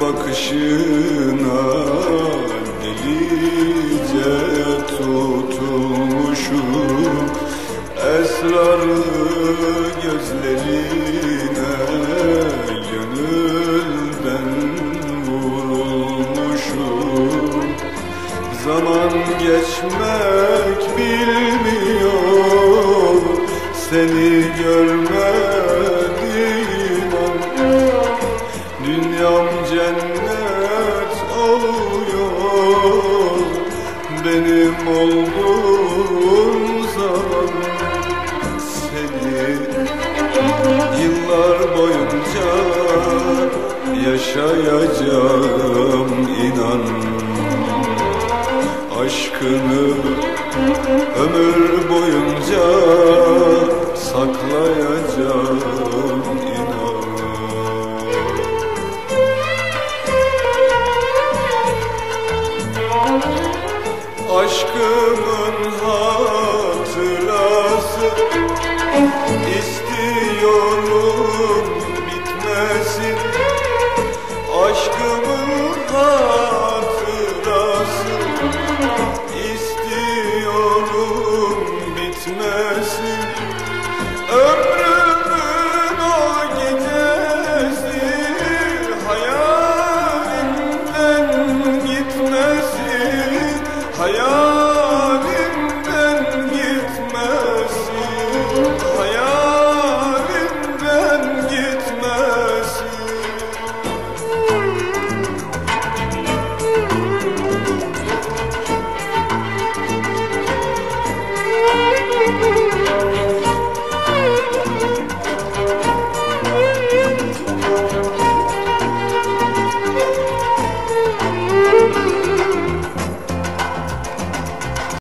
bakışına delice tutulmuşum Esrarlı gözlerine gönülden vurulmuşum. Zaman geçmek bilmiyor. Seni görmediğim Benim olduğun zaman Seni yıllar boyunca yaşayacağım inan. Aşkını Aşkı